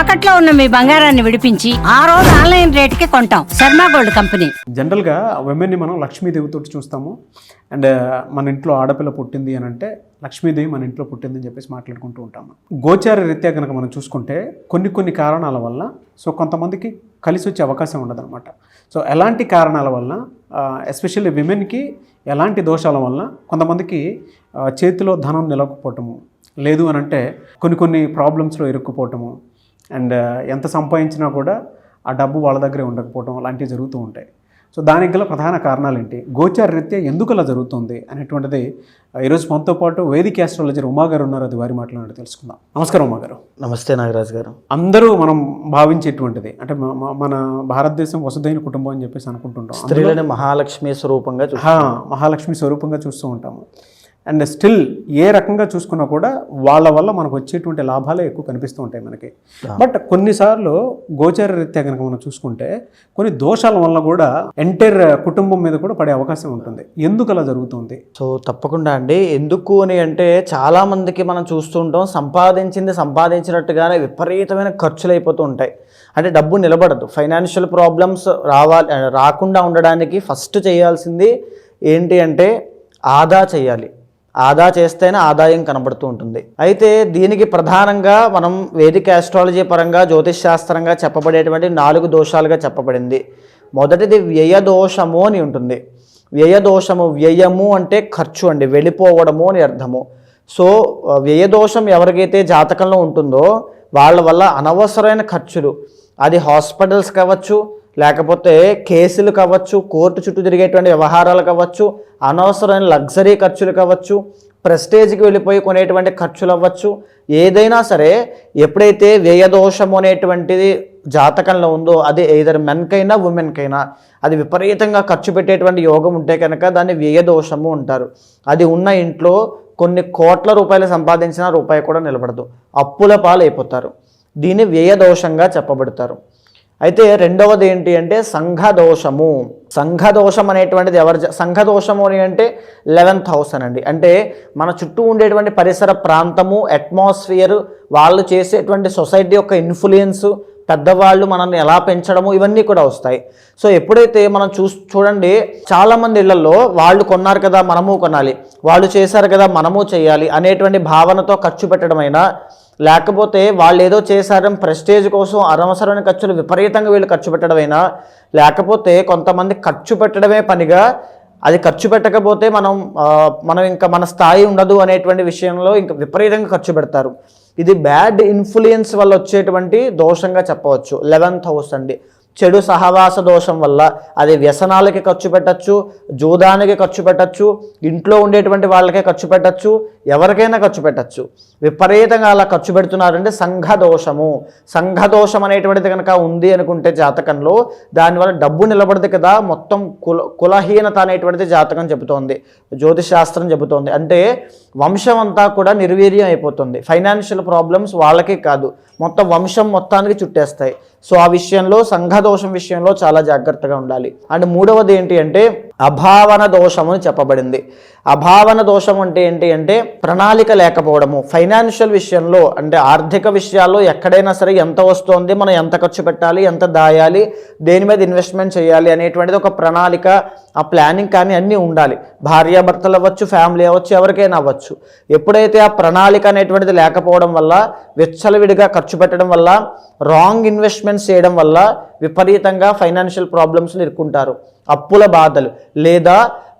తాకట్లో ఉన్న మీ బంగారాన్ని విడిపించి ఆ రోజు ఆన్లైన్ రేట్కి కొంటాం. Sharma gold company. జనరల్గా ఉమెన్ని మనం లక్ష్మీదేవితో చూస్తాము. అండ్ మన ఇంట్లో ఆడపిల్ల పుట్టింది అని అంటే లక్ష్మీదేవి మన ఇంట్లో పుట్టింది అని చెప్పేసి మాట్లాడుకుంటూ ఉంటాము గోచార రీత్యా కనుక మనం చూసుకుంటే కొన్ని కొన్ని కారణాల వల్ల సో కొంతమందికి కలిసి వచ్చే అవకాశం ఉండదన్నమాట. సో ఎలాంటి కారణాల వల్ల ఎస్పెషల్లీ విమెన్కి ఎలాంటి దోషాల వల్ల కొంతమందికి చేతిలో ధనం నిలవకపోవటము లేదు అని అంటే కొన్ని కొన్ని ప్రాబ్లమ్స్లో ఇరుక్కుపోవటము అండ్ ఎంత సంపాదించినా కూడా ఆ డబ్బు వాళ్ళ దగ్గరే ఉండకపోవటం అలాంటివి జరుగుతూ ఉంటాయి. సో దానికి గల ప్రధాన కారణాలు ఏంటి గోచార రీత్యా ఎందుకు అలా జరుగుతుంది అనేటువంటిది ఆ, ఈరోజు మనతో పాటు వేదిక ఆస్ట్రాలజర్ ఉమా గారు ఉన్నారు. అది వారి మాట్లాడి తెలుసుకుందాం. నమస్కారం ఉమా గారు. నమస్తే నాగరాజు గారు. అందరూ మనం భావించేటువంటిది అంటే మన భారతదేశం వసుదైన కుటుంబం అని చెప్పేసి అనుకుంటుంటాం. స్త్రీలని మహాలక్ష్మి స్వరూపంగా మహాలక్ష్మి స్వరూపంగా చూస్తూ ఉంటాము. అండ్ స్టిల్ ఏ రకంగా చూసుకున్నా కూడా వాళ్ళ వల్ల మనకు వచ్చేటువంటి లాభాలే ఎక్కువ కనిపిస్తూ ఉంటాయి మనకి. బట్ కొన్నిసార్లు గోచర రీత్యా కనుక మనం చూసుకుంటే కొన్ని దోషాల వల్ల కూడా ఎంటైర్ కుటుంబం మీద కూడా పడే అవకాశం ఉంటుంది. ఎందుకు అలా జరుగుతుంది? సో తప్పకుండా అండి. ఎందుకు అని అంటే చాలా మందికి మనం చూస్తుంటాం సంపాదించింది సంపాదించినట్టుగానే విపరీతమైన ఖర్చులు అయిపోతూ ఉంటాయి. అంటే డబ్బు నిలబడదు. ఫైనాన్షియల్ ప్రాబ్లమ్స్ రావాలి రాకుండా ఉండడానికి ఫస్ట్ చేయాల్సింది ఏంటి అంటే ఆదా చేయాలి. ఆదా చేస్తేనే ఆదాయం కనబడుతూ ఉంటుంది. అయితే దీనికి ప్రధానంగా మనం వేదిక ఆస్ట్రాలజీ పరంగా జ్యోతిష్ శాస్త్రంగా చెప్పబడేటువంటి నాలుగు దోషాలుగా చెప్పబడింది. మొదటిది వ్యయ దోషము అని ఉంటుంది. వ్యయ దోషము వ్యయము అంటే ఖర్చు అండి వెళ్ళిపోవడము అని అర్థము. సో వ్యయ దోషం ఎవరికైతే జాతకంలో ఉంటుందో వాళ్ళ వల్ల అనవసరమైన ఖర్చులు అది హాస్పిటల్స్ కావచ్చు లేకపోతే కేసులు కావచ్చు కోర్టు చుట్టూ తిరిగేటువంటి వ్యవహారాలు కావచ్చు అనవసరమైన లగ్జరీ ఖర్చులు కావచ్చు ప్రెస్టేజ్కి వెళ్ళిపోయి కొనేటువంటి ఖర్చులు అవ్వచ్చు ఏదైనా సరే ఎప్పుడైతే వ్యయదోషము అనేటువంటిది జాతకంలో ఉందో అది ఏదర్ మెన్కైనా ఉమెన్కైనా అది విపరీతంగా ఖర్చు పెట్టేటువంటి యోగం ఉంటే కనుక దాన్ని వ్యయదోషము అంటారు. అది ఉన్న ఇంట్లో కొన్ని కోట్ల రూపాయలు సంపాదించిన రూపాయి కూడా నిలబడదు. అప్పుల పాలు అయిపోతారు దీన్ని వ్యయదోషంగా చెప్పబడతారు. అయితే రెండవది ఏంటి అంటే సంఘదోషము. సంఘదోషం అనేటువంటిది ఎవరు సంఘదోషము అని అంటే లెవెన్త్ హౌస్ అనండి అంటే మన చుట్టూ ఉండేటువంటి పరిసర ప్రాంతము అట్మాస్ఫియర్ వాళ్ళు చేసేటువంటి సొసైటీ యొక్క ఇన్ఫ్లుయెన్స్ పెద్దవాళ్ళు మనల్ని ఎలా పెంచడము ఇవన్నీ కూడా వస్తాయి. సో ఎప్పుడైతే మనం చూ చూడండి చాలామంది ఇళ్ళలో వాళ్ళు కొన్నారు కదా మనము కొనాలి వాళ్ళు చేశారు కదా మనము చేయాలి అనేటువంటి భావనతో ఖర్చు పెట్టడమైనా లేకపోతే వాళ్ళు ఏదో చేశారని ప్రెస్టేజ్ కోసం అనవసరమైన ఖర్చులు విపరీతంగా వీళ్ళు ఖర్చు పెట్టడమైనా లేకపోతే కొంతమంది ఖర్చు పెట్టడమే పనిగా అది ఖర్చు పెట్టకపోతే మనం మనం ఇంకా మన స్థాయి ఉండదు అనేటువంటి విషయంలో ఇంకా విపరీతంగా ఖర్చు పెడతారు. ఇది బ్యాడ్ ఇన్ఫ్లుయెన్స్ వల్ల వచ్చేటువంటి దోషంగా చెప్పవచ్చు. లెవెన్త్ హౌస్ అండి. చెడు సహవాస దోషం వల్ల అది వ్యసనాలకి ఖర్చు పెట్టచ్చు జూదానికి ఖర్చు పెట్టచ్చు ఇంట్లో ఉండేటువంటి వాళ్ళకే ఖర్చు పెట్టచ్చు ఎవరికైనా ఖర్చు పెట్టచ్చు. విపరీతంగా అలా ఖర్చు పెడుతున్నారంటే సంఘ దోషము. సంఘ దోషం అనేటువంటిది కనుక ఉంది అనుకుంటే జాతకంలో దానివల్ల డబ్బు నిలబడదు కదా మొత్తం కుల కులహీనత అనేటువంటిది జాతకం చెబుతోంది జ్యోతిశాస్త్రం చెబుతోంది. అంటే వంశం అంతా కూడా నిర్వీర్యం అయిపోతుంది. ఫైనాన్షియల్ ప్రాబ్లమ్స్ వాళ్ళకే కాదు మొత్తం వంశం మొత్తానికి చుట్టేస్తాయి. సో ఆ విషయంలో సంఘదోషం విషయంలో చాలా జాగ్రత్తగా ఉండాలి. అండ్ మూడవది ఏంటి అంటే అభావన దోషం అని చెప్పబడింది. అభావన దోషం అంటే ఏంటి అంటే ప్రణాళిక లేకపోవడము. ఫైనాన్షియల్ విషయంలో అంటే ఆర్థిక విషయాల్లో ఎక్కడైనా సరే ఎంత వస్తోంది మనం ఎంత ఖర్చు పెట్టాలి ఎంత దాయాలి దేని మీద ఇన్వెస్ట్మెంట్ చేయాలి అనేటువంటిది ఒక ప్రణాళిక ఆ ప్లానింగ్ కానీ అన్నీ ఉండాలి. భార్యాభర్తలు అవ్వచ్చు ఫ్యామిలీ అవ్వచ్చు ఎవరికైనా అవ్వచ్చు. ఎప్పుడైతే ఆ ప్రణాళిక అనేటువంటిది లేకపోవడం వల్ల విచ్చలవిడిగా ఖర్చు పెట్టడం వల్ల రాంగ్ ఇన్వెస్ట్మెంట్స్ చేయడం వల్ల విపరీతంగా ఫైనాన్షియల్ ప్రాబ్లమ్స్ని ఇరుక్కుంటారు అప్పుల బాధలు లేదా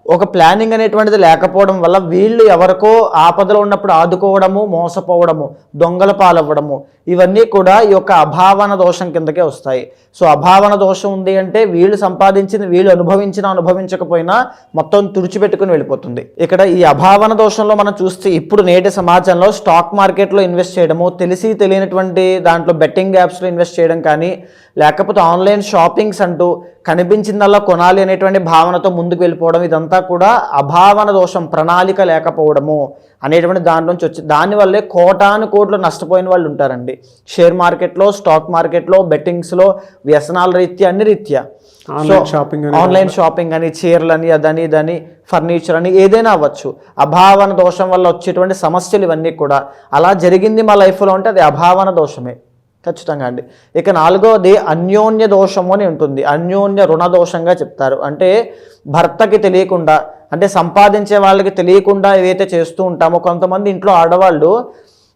ఒక ప్లానింగ్ అనేటువంటిది లేకపోవడం వల్ల వీళ్ళు ఎవరికో ఆపదలో ఉన్నప్పుడు ఆదుకోవడము మోసపోవడము దొంగల పాలవ్వడము ఇవన్నీ కూడా ఈ యొక్క అభావన దోషం కిందకే వస్తాయి. సో అభావన దోషం ఉంది అంటే వీళ్ళు సంపాదించిన వీళ్ళు అనుభవించిన అనుభవించకపోయినా మొత్తం తుడిచిపెట్టుకుని వెళ్ళిపోతుంది. ఇక్కడ ఈ అభావన దోషంలో మనం చూస్తే ఇప్పుడు నేటి సమాజంలో స్టాక్ మార్కెట్లో ఇన్వెస్ట్ చేయడము తెలిసి తెలియనటువంటి దాంట్లో బెట్టింగ్ యాప్స్లో ఇన్వెస్ట్ చేయడం కానీ లేకపోతే ఆన్లైన్ షాపింగ్స్ అంటూ కనిపించిందల్లా కొనాలి అనేటువంటి భావనతో ముందుకు వెళ్ళిపోవడం ఇదంతా కూడా అభావన దోషం ప్రణాళిక లేకపోవడము అనేటువంటి దాని నుంచి వచ్చి దానివల్లే కోటాను కోట్లు నష్టపోయిన వాళ్ళు ఉంటారండి. షేర్ మార్కెట్లో స్టాక్ మార్కెట్లో బెట్టింగ్స్లో వ్యసనాల రీత్యా అన్ని రీత్యా. ఆన్లైన్ షాపింగ్ అని ఆన్లైన్ షాపింగ్ అని చీరలని అదని ఇదని ఫర్నిచర్ అని ఏదైనా అవ్వచ్చు. అభావన దోషం వల్ల వచ్చేటువంటి సమస్యలు ఇవన్నీ కూడా. అలా జరిగింది మా లైఫ్లో అంటే అది అభావన దోషమే. ఖచ్చితంగా అండి. ఇక నాలుగవది అన్యోన్య దోషము అని ఉంటుంది. అన్యోన్య రుణ దోషంగా చెప్తారు. అంటే భర్తకి తెలియకుండా అంటే సంపాదించే వాళ్ళకి తెలియకుండా ఏవైతే చేస్తూ ఉంటామో కొంతమంది ఇంట్లో ఆడవాళ్ళు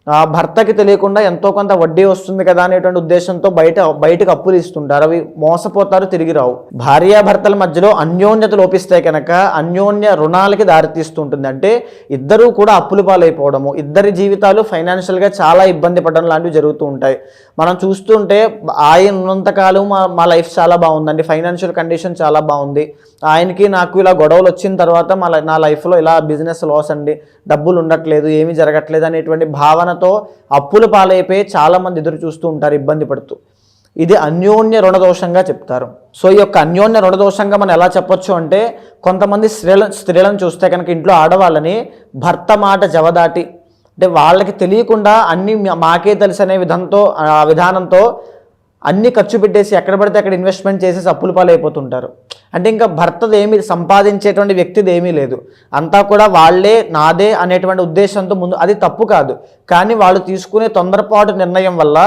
భర్తకి తెలియకుండా ఎంతో కొంత వడ్డీ వస్తుంది కదా అనేటువంటి ఉద్దేశంతో బయట బయటకు అప్పులు ఇస్తుంటారు. అవి మోసపోతారు తిరిగి రావు. భార్యాభర్తల మధ్యలో అన్యోన్యత లోపిస్తే కనుక అన్యోన్య రుణాలకి దారితీస్తుంటుంది. అంటే ఇద్దరూ కూడా అప్పులు పాలైపోవడము ఇద్దరి జీవితాలు ఫైనాన్షియల్గా చాలా ఇబ్బంది పడడం లాంటివి జరుగుతూ ఉంటాయి. మనం చూస్తుంటే ఆయన ఉన్నంతకాలం మా మా లైఫ్ చాలా బాగుందండి. ఫైనాన్షియల్ కండిషన్ చాలా బాగుంది. ఆయనకి నాకు ఇలా గొడవలు వచ్చిన తర్వాత మా నా లైఫ్లో ఇలా బిజినెస్ లాస్ అండి. డబ్బులు ఉండట్లేదు ఏమీ జరగట్లేదు అనేటువంటి భావనతో అప్పుల పాలైపోయి చాలామంది ఎదురు చూస్తూ ఉంటారు ఇబ్బంది పడుతూ. ఇది అన్యోన్య రుణదోషంగా చెప్తారు. సో ఈ యొక్క అన్యోన్య రుణదోషంగా మనం ఎలా చెప్పొచ్చు అంటే కొంతమంది స్త్రీల స్త్రీలను చూస్తే కనుక ఇంట్లో ఆడవాళ్ళని భర్త మాట జవదాటి. అంటే వాళ్ళకి తెలియకుండా అన్ని మాకే తెలుసు అనే విధంతో ఆ విధానంతో అన్ని ఖర్చు పెట్టేసి ఎక్కడ పడితే అక్కడ ఇన్వెస్ట్మెంట్ చేసేసి అప్పుల పాలైపోతుంటారు. అంటే ఇంకా భర్తది ఏమీ సంపాదించేటువంటి వ్యక్తిది ఏమీ లేదు. అంతా కూడా వాళ్ళే నాదే అనేటువంటి ఉద్దేశంతో ముందు అది తప్పు కాదు. కానీ వాళ్ళు తీసుకునే తొందరపాటు నిర్ణయం వల్ల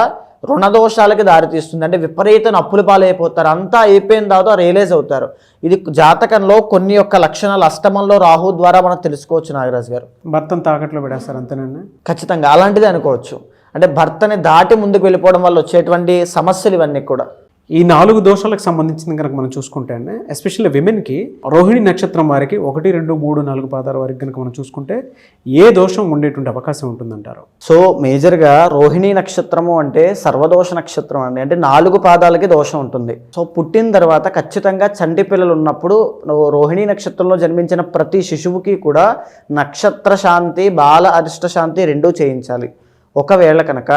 రుణదోషాలకి దారితీస్తుంది. అంటే విపరీతమైన అప్పుల పాలైపోతారు. అంతా అయిపోయిన తర్వాత రియలైజ్ అవుతారు. ఇది జాతకంలో కొన్ని యొక్క లక్షణాలు అష్టమంలో రాహు ద్వారా మనం తెలుసుకోవచ్చు నాగరాజు గారు. భర్తను తాకట్లో పెడేస్తారు అంతేనండి? ఖచ్చితంగా. అలాంటిది అనుకోవచ్చు. అంటే భర్తని దాటి ముందుకు వెళ్ళిపోవడం వల్ల వచ్చేటువంటి సమస్యలు ఇవన్నీ కూడా. ఈ నాలుగు దోషాలకు సంబంధించింది కనుక మనం చూసుకుంటే అండి ఎస్పెషల్లీ విమెన్కి రోహిణి నక్షత్రం వారికి ఒకటి రెండు మూడు నాలుగు పాదాల వారికి కనుక మనం చూసుకుంటే ఏ దోషం ఉండేటువంటి అవకాశం ఉంటుందంటారు? సో మేజర్గా రోహిణీ నక్షత్రము అంటే సర్వదోష నక్షత్రం అండి. అంటే నాలుగు పాదాలకి దోషం ఉంటుంది. సో పుట్టిన తర్వాత ఖచ్చితంగా చంటి పిల్లలు ఉన్నప్పుడు రోహిణీ నక్షత్రంలో జన్మించిన ప్రతి శిశువుకి కూడా నక్షత్ర శాంతి బాల అరిష్ట శాంతి రెండూ చేయించాలి. ఒకవేళ కనుక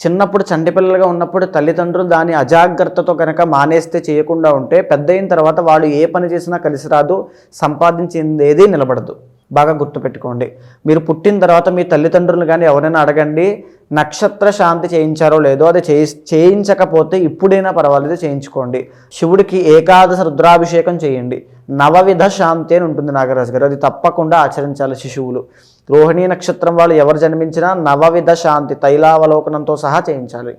చిన్నప్పుడు చంటి పిల్లలుగా ఉన్నప్పుడు తల్లిదండ్రులు దాని అజాగ్రత్తతో కనుక మానేస్తే చేయకుండా ఉంటే పెద్ద అయిన తర్వాత వాళ్ళు ఏ పని చేసినా కలిసి రాదు సంపాదించింది ఏది నిలబడదు. బాగా గుర్తుపెట్టుకోండి. మీరు పుట్టిన తర్వాత మీ తల్లిదండ్రులు కానీ ఎవరైనా అడగండి నక్షత్ర శాంతి చేయించారో లేదో అది చేయి చేయించకపోతే ఇప్పుడైనా పర్వాలేదు చేయించుకోండి. శివుడికి ఏకాదశ రుద్రాభిషేకం చేయండి. నవవిధ శాంతి అని ఉంటుంది నాగరాజు గారు. అది తప్పకుండా ఆచరించాలి శిశువులు. రోహిణీ నక్షత్రం వాళ్ళు ఎవరు జన్మించినా నవవిధ శాంతి తైలావలోకనంతో సహా చేయించాలి.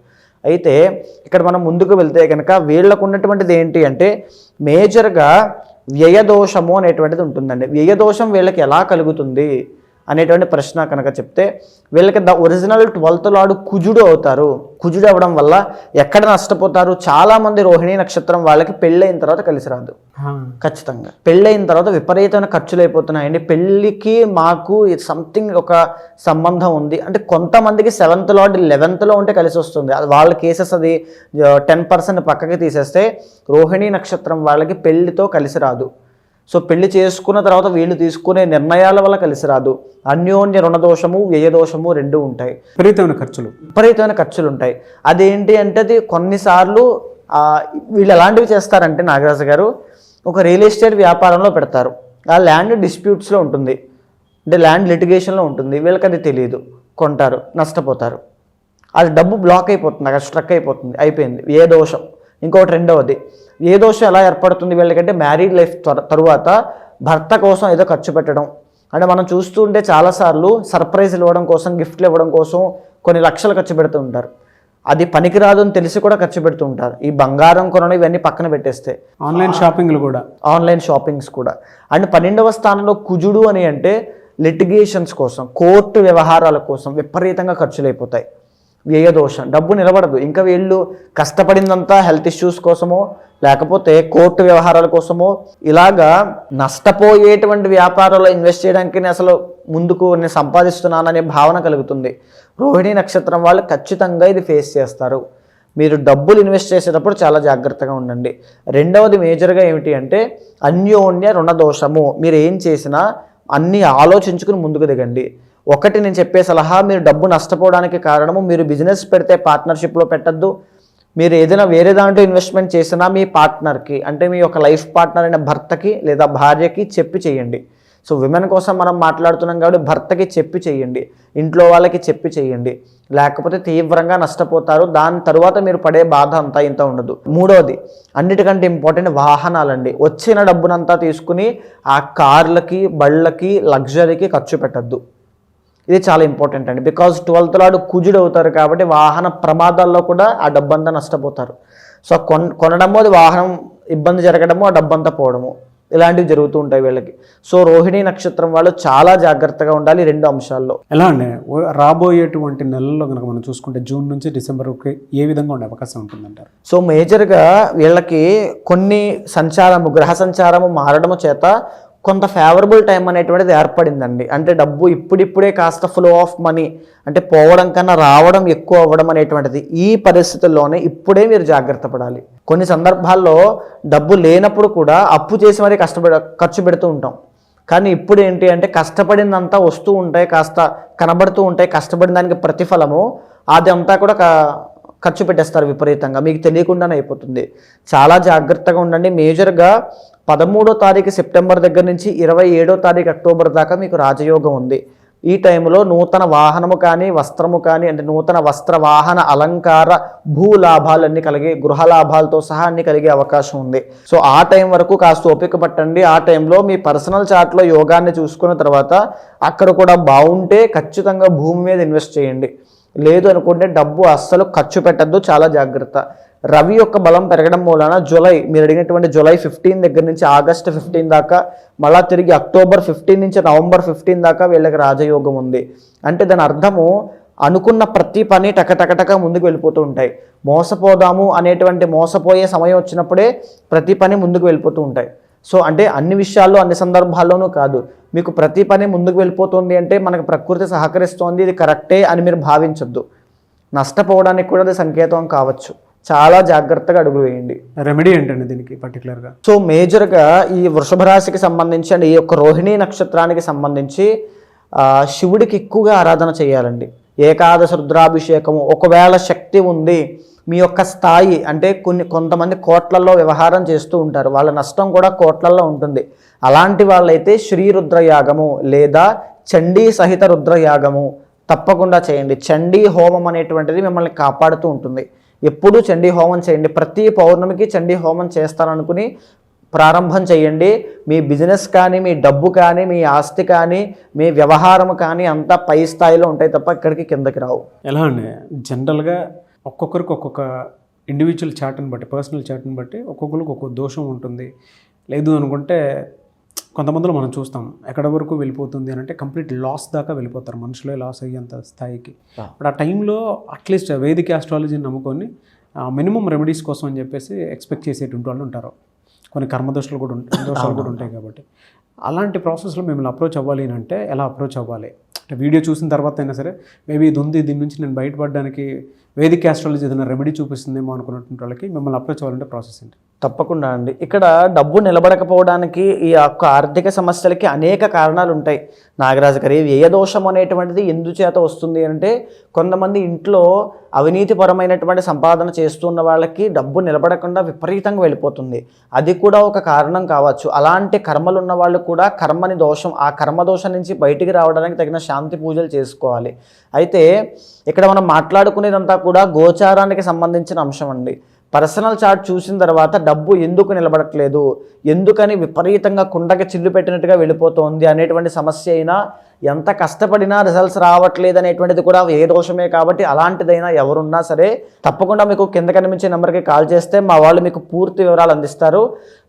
అయితే ఇక్కడ మనం ముందుకు వెళ్తే కనుక వీళ్ళకు ఉన్నటువంటిది ఏంటి అంటే మేజర్గా వ్యయదోషము అనేటువంటిది ఉంటుందండి. వ్యయదోషం వీళ్ళకి ఎలా కలుగుతుంది? అనేటువంటి ప్రశ్న కనుక చెప్తే వీళ్ళకి ద ఒరిజినల్ ట్వెల్త్ లాడు కుజుడు అవుతారు. కుజుడు అవ్వడం వల్ల ఎక్కడ నష్టపోతారు? చాలామంది రోహిణీ నక్షత్రం వాళ్ళకి పెళ్ళైన తర్వాత కలిసి రాదు. ఖచ్చితంగా. పెళ్ళైన తర్వాత విపరీతమైన ఖర్చులు అయిపోతున్నాయండి పెళ్ళికి మాకు సంథింగ్ ఒక సంబంధం ఉంది. అంటే కొంతమందికి సెవెంత్ లాడ్ లెవెన్త్లో ఉంటే కలిసి వస్తుంది. అది వాళ్ళ కేసెస్ అది టెన్ పర్సెంట్ పక్కకి తీసేస్తే రోహిణీ నక్షత్రం వాళ్ళకి పెళ్ళితో కలిసి రాదు. సో పెళ్ళి చేసుకున్న తర్వాత వీళ్ళు తీసుకునే నిర్ణయాల వల్ల కలిసి రాదు. అన్యోన్య రుణదోషము వ్యయదోషము రెండు ఉంటాయి. విపరీతమైన ఖర్చులు. విపరీతమైన ఖర్చులు ఉంటాయి. అదేంటి అంటే అది కొన్నిసార్లు వీళ్ళు ఎలాంటివి చేస్తారంటే నాగరాజు గారు ఒక రియల్ ఎస్టేట్ వ్యాపారంలో పెడతారు. ఆ ల్యాండ్ డిస్ప్యూట్స్లో ఉంటుంది. అంటే ల్యాండ్ లిటిగేషన్లో ఉంటుంది. వీళ్ళకి అది తెలియదు కొంటారు నష్టపోతారు. అది డబ్బు బ్లాక్ అయిపోతుంది అక్కడ స్ట్రక్ అయిపోతుంది అయిపోయింది. ఏ దోషం ఇంకొకటి రెండవది ఏ దోషం ఎలా ఏర్పడుతుంది వీళ్ళకంటే మ్యారీడ్ లైఫ్ తరువాత భర్త కోసం ఏదో ఖర్చు పెట్టడం. అంటే మనం చూస్తుంటే చాలాసార్లు సర్ప్రైజ్లు ఇవ్వడం కోసం గిఫ్ట్లు ఇవ్వడం కోసం కొన్ని లక్షలు ఖర్చు పెడుతూ ఉంటారు. అది పనికిరాదు అని తెలిసి కూడా ఖర్చు పెడుతూ ఉంటారు. ఈ బంగారం కొనడం ఇవన్నీ పక్కన పెట్టేస్తే. ఆన్లైన్ షాపింగ్లు కూడా. ఆన్లైన్ షాపింగ్స్ కూడా. అండ్ పన్నెండవ స్థానంలో కుజుడు అని అంటే లిటిగేషన్స్ కోసం కోర్టు వ్యవహారాల కోసం విపరీతంగా ఖర్చులు అయిపోతాయి. వ్యయదోషం డబ్బు నిలబడదు. ఇంకా వీళ్ళు కష్టపడిందంతా హెల్త్ ఇష్యూస్ కోసమో లేకపోతే కోర్టు వ్యవహారాల కోసమో ఇలాగా నష్టపోయేటువంటి వ్యాపారాల్లో ఇన్వెస్ట్ చేయడానికి నేను అసలు ముందుకు నేను సంపాదిస్తున్నాననే భావన కలుగుతుంది. రోహిణి నక్షత్రం వాళ్ళు ఖచ్చితంగా ఇది ఫేస్ చేస్తారు. మీరు డబ్బులు ఇన్వెస్ట్ చేసేటప్పుడు చాలా జాగ్రత్తగా ఉండండి. రెండవది మేజర్గా ఏమిటి అంటే అన్యోన్య రుణదోషము. మీరు ఏం చేసినా అన్నీ ఆలోచించుకుని ముందుకు దిగండి. ఒకటి నేను చెప్పే సలహా మీరు డబ్బు నష్టపోవడానికి కారణము మీరు బిజినెస్ పెడితే పార్ట్నర్షిప్లో పెట్టద్దు. మీరు ఏదైనా వేరే దాంట్లో ఇన్వెస్ట్మెంట్ చేసినా మీ పార్ట్నర్కి అంటే మీ యొక్క లైఫ్ పార్ట్నర్ అయిన భర్తకి లేదా భార్యకి చెప్పి చేయండి. సో విమెన్ కోసం మనం మాట్లాడుతున్నాం కాబట్టి భర్తకి చెప్పి చేయండి. ఇంట్లో వాళ్ళకి చెప్పి చేయండి. లేకపోతే తీవ్రంగా నష్టపోతారు. దాని తరువాత మీరు పడే బాధ అంతా ఇంత ఉండదు. మూడవది అన్నిటికంటే ఇంపార్టెంట్ వాహనాలండి. వచ్చిన డబ్బునంతా తీసుకుని ఆ కార్లకి బళ్ళకి లగ్జరీకి ఖర్చు పెట్టద్దు. ఇది చాలా ఇంపార్టెంట్ అండి. బికాజ్ ట్వెల్త్ లాడు కుజుడు అవుతారు కాబట్టి వాహన ప్రమాదాల్లో కూడా ఆ డబ్బంతా నష్టపోతారు. సో కొన్ కొనడము అది వాహనం ఇబ్బంది జరగడము ఆ డబ్బంతా పోవడము. ఇలాంటివి జరుగుతూ ఉంటాయి వీళ్ళకి. సో రోహిణి నక్షత్రం వాళ్ళు చాలా జాగ్రత్తగా ఉండాలి రెండు అంశాల్లో. ఎలా అండి? రాబోయేటువంటి నెలల్లో కనుక మనం చూసుకుంటే జూన్ నుంచి డిసెంబర్ వరకు ఏ విధంగా ఉండే అవకాశం ఉంటుందంటారు? సో మేజర్గా వీళ్ళకి కొన్ని సంచారము గ్రహ సంచారము మారడము చేత కొంత ఫేవరబుల్ టైం అనేటువంటిది ఏర్పడిందండి. అంటే డబ్బు ఇప్పుడిప్పుడే కాస్త ఫ్లో ఆఫ్ మనీ అంటే పోవడం కన్నా రావడం ఎక్కువ అవ్వడం అనేటువంటిది ఈ పరిస్థితుల్లోనే ఇప్పుడే మీరు జాగ్రత్త పడాలి. కొన్ని సందర్భాల్లో డబ్బు లేనప్పుడు కూడా అప్పు చేసి మరీ కష్టపడ ఖర్చు పెడుతూ ఉంటాం. కానీ ఇప్పుడు ఏంటి అంటే కష్టపడిందంతా వస్తూ ఉంటాయి కాస్త కనబడుతూ ఉంటాయి కష్టపడిన దానికి ప్రతిఫలము అది అంతా కూడా క- ఖర్చు పెట్టేస్తారు విపరీతంగా. మీకు తెలియకుండానే అయిపోతుంది. చాలా జాగ్రత్తగా ఉండండి. మేజర్గా పదమూడో తారీఖు సెప్టెంబర్ దగ్గర నుంచి ఇరవై ఏడో తారీఖు అక్టోబర్ దాకా మీకు రాజయోగం ఉంది. ఈ టైంలో నూతన వాహనము కానీ వస్త్రము కానీ అంటే నూతన వస్త్ర వాహన అలంకార భూ లాభాలన్నీ కలిగే గృహ లాభాలతో సహా అన్ని కలిగే అవకాశం ఉంది. సో ఆ టైం వరకు కాస్త ఓపిక పట్టండి. ఆ టైంలో మీ పర్సనల్ చార్ట్లో యోగాన్ని చూసుకున్న తర్వాత అక్కడ కూడా బాగుంటే ఖచ్చితంగా భూమి మీద ఇన్వెస్ట్ చేయండి. లేదు అనుకుంటే డబ్బు అస్సలు ఖర్చు పెట్టద్దు చాలా జాగ్రత్త. రవి యొక్క బలం పెరగడం మూలన జులై మీరు అడిగినటువంటి జులై ఫిఫ్టీన్ దగ్గర నుంచి ఆగస్ట్ ఫిఫ్టీన్ దాకా మళ్ళా తిరిగి అక్టోబర్ ఫిఫ్టీన్ నుంచి నవంబర్ ఫిఫ్టీన్ దాకా వీళ్ళకి రాజయోగం ఉంది. అంటే దాని అర్థము అనుకున్న ప్రతి పని టకటకటక ముందుకు వెళ్ళిపోతూ ఉంటాయి. మోసపోదాము అనేటువంటి మోసపోయే సమయం వచ్చినప్పుడే ప్రతి పని ముందుకు వెళ్ళిపోతూ ఉంటాయి. సో అంటే అన్ని విషయాల్లో అన్ని సందర్భాల్లోనూ కాదు. మీకు ప్రతి పని ముందుకు వెళ్ళిపోతుంది అంటే మనకు ప్రకృతి సహకరిస్తోంది ఇది కరెక్టే అని మీరు భావించొద్దు. నష్టపోవడానికి కూడా అది సంకేతం కావచ్చు. చాలా జాగ్రత్తగా అడుగు వేయండి. రెమెడీ ఏంటండి దీనికి పర్టికులర్గా సో మేజర్గా ఈ వృషభ రాశికి సంబంధించి అండ్ ఈ యొక్క రోహిణీ నక్షత్రానికి సంబంధించి శివుడికి ఎక్కువగా ఆరాధన చేయాలండి. ఏకాదశ రుద్రాభిషేకము. ఒకవేళ శక్తి ఉంది మీ యొక్క స్థాయి అంటే కొన్ని కొంతమంది కోట్లలో వ్యవహారం చేస్తూ ఉంటారు. వాళ్ళ నష్టం కూడా కోట్లలో ఉంటుంది. అలాంటి వాళ్ళైతే శ్రీ రుద్రయాగము లేదా చండీ సహిత రుద్రయాగము తప్పకుండా చేయండి. చండీ హోమం అనేటువంటిది మిమ్మల్ని కాపాడుతూ ఉంటుంది. ఎప్పుడూ చండీ హోమం చేయండి. ప్రతి పౌర్ణమికి చండీ హోమం చేస్తాననుకుని ప్రారంభం చేయండి. మీ బిజినెస్ కానీ మీ డబ్బు కానీ మీ ఆస్తి కానీ మీ వ్యవహారం కానీ అంతా పై స్థాయిలో ఉంటాయి తప్ప ఇక్కడికి కిందకి రావు. ఎలా అండి? జనరల్గా ఒక్కొక్కరికి ఒక్కొక్క ఇండివిజువల్ చాట్ని బట్టి పర్సనల్ చాట్ని బట్టి ఒక్కొక్కరికి ఒక్కొక్క దోషం ఉంటుంది. లేదు అనుకుంటే కొంతమందిలో మనం చూస్తాం ఎక్కడ వరకు వెళ్ళిపోతుంది అని అంటే కంప్లీట్ లాస్ దాకా వెళ్ళిపోతారు మనుషులే లాస్ అయ్యేంత స్థాయికి. బట్ ఆ టైంలో అట్లీస్ట్ వేదిక ఆస్ట్రాలజీని నమ్ముకొని మినిమం రెమెడీస్ కోసం అని చెప్పేసి ఎక్స్పెక్ట్ చేసేటువంటి వాళ్ళు ఉంటారు. కొన్ని కర్మదోషాలు కూడా ఉంటాయి దోషాలు కూడా ఉంటాయి కాబట్టి. అలాంటి ప్రాసెస్లో మిమ్మల్ని అప్రోచ్ అవ్వాలి అని అంటే ఎలా అప్రోచ్ అవ్వాలి? అంటే వీడియో చూసిన తర్వాత అయినా సరే మేబీ ఇది ఉంది దీని నుంచి నేను బయటపడడానికి వేదిక ఆస్ట్రాలజీ ఏదైనా రెమెడీ చూపిస్తుందేమో అనుకున్నటువంటి వాళ్ళకి మిమ్మల్ని అప్రోచ్ అవ్వాలంటే ప్రాసెస్ ఏంటి? తప్పకుండా అండి. ఇక్కడ డబ్బు నిలబడకపోవడానికి ఈ యొక్క ఆర్థిక సమస్యలకి అనేక కారణాలు ఉంటాయి. నాగరాజు గారి వ్యయదోషం అనేటువంటిది ఎందుచేత వస్తుంది? అంటే కొంతమంది ఇంట్లో అవినీతిపరమైనటువంటి సంపాదన చేస్తున్న వాళ్ళకి డబ్బు నిలబడకుండా విపరీతంగా వెళ్ళిపోతుంది. అది కూడా ఒక కారణం కావచ్చు. అలాంటి కర్మలు ఉన్న వాళ్ళు కూడా కర్మని దోషం ఆ కర్మ దోషం నుంచి బయటికి రావడానికి తగిన శాంతి పూజలు చేసుకోవాలి. అయితే ఇక్కడ మనం మాట్లాడుకునేదంతా కూడా గోచారానికి సంబంధించిన అంశం అండి. పర్సనల్ చార్ట్ చూసిన తర్వాత డబ్బు ఎందుకు నిలబడట్లేదు? ఎందుకని విపరీతంగా కుండకి చిల్లు పెట్టినట్టుగా వెళ్ళిపోతోంది అనేటువంటి సమస్య అయినా ఎంత కష్టపడినా రిజల్ట్స్ రావట్లేదు అనేటువంటిది కూడా ఏ దోషమే కాబట్టి అలాంటిదైనా ఎవరున్నా సరే తప్పకుండా మీకు కింద కనిపించే నెంబర్కి కాల్ చేస్తే మా వాళ్ళు మీకు పూర్తి వివరాలు అందిస్తారు.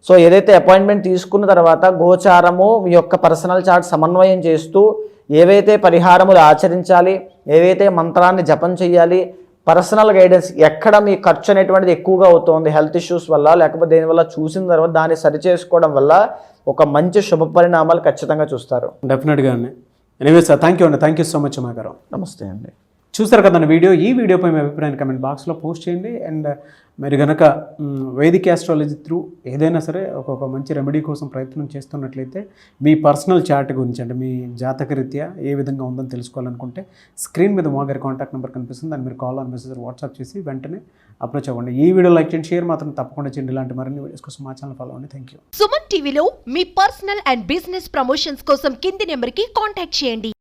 సో ఏదైతే అపాయింట్మెంట్ తీసుకున్న తర్వాత గోచారము మీ యొక్క పర్సనల్ చార్ట్ సమన్వయం చేస్తూ ఏవైతే పరిహారములు ఆచరించాలి ఏవైతే మంత్రాన్ని జపం చేయాలి పర్సనల్ గైడెన్స్ ఎక్కడ మీ ఖర్చు అనేటువంటిది ఎక్కువగా అవుతోంది హెల్త్ ఇష్యూస్ వల్ల లేకపోతే దేనివల్ల చూసిన తర్వాత దాన్ని సరి చేసుకోవడం వల్ల ఒక మంచి శుభ పరిణామాలు ఖచ్చితంగా చూస్తారు. డెఫినెట్గా అండి ఎనీవే సార్ థ్యాంక్ యూ అండి. థ్యాంక్ యూ సో మచ్ గారు నమస్తే అండి. చూసారు కదా వీడియో? ఈ వీడియోపై మీ అభిప్రాయాన్ని కమెంట్ బాక్స్లో పోస్ట్ చేయండి. అండ్ uh, మీరు కనుక వేదిక ఆస్ట్రాలజీ త్రూ ఏదైనా సరే ఒక్కొక్క మంచి రెమెడీ కోసం ప్రయత్నం చేస్తున్నట్లయితే మీ పర్సనల్ చార్ట్ గురించి అంటే మీ జాతక రీత్యా ఏ విధంగా ఉందని తెలుసుకోవాలనుకుంటే స్క్రీన్ మీద మా గారి కాంటాక్ట్ నెంబర్ కనిపిస్తుంది. దాన్ని మీరు కాల్ ఆన్ మెసేజ్ వాట్సాప్ చేసి వెంటనే అప్రోచ్ అవ్వండి. ఈ వీడియో లైక్ చేయండి షేర్ మాత్రం తప్పకుండా చేయండి. ఇలాంటి మరిన్ని వీడియోస్ కోసం మా ఛానల్ ఫాలో అవ్వండి. థ్యాంక్ యూ సుమన్ టీవీలో మీ పర్సనల్ అండ్ బిజినెస్ ప్రమోషన్స్ కోసం కింది నెంబర్కి కాంటాక్ట్ చేయండి.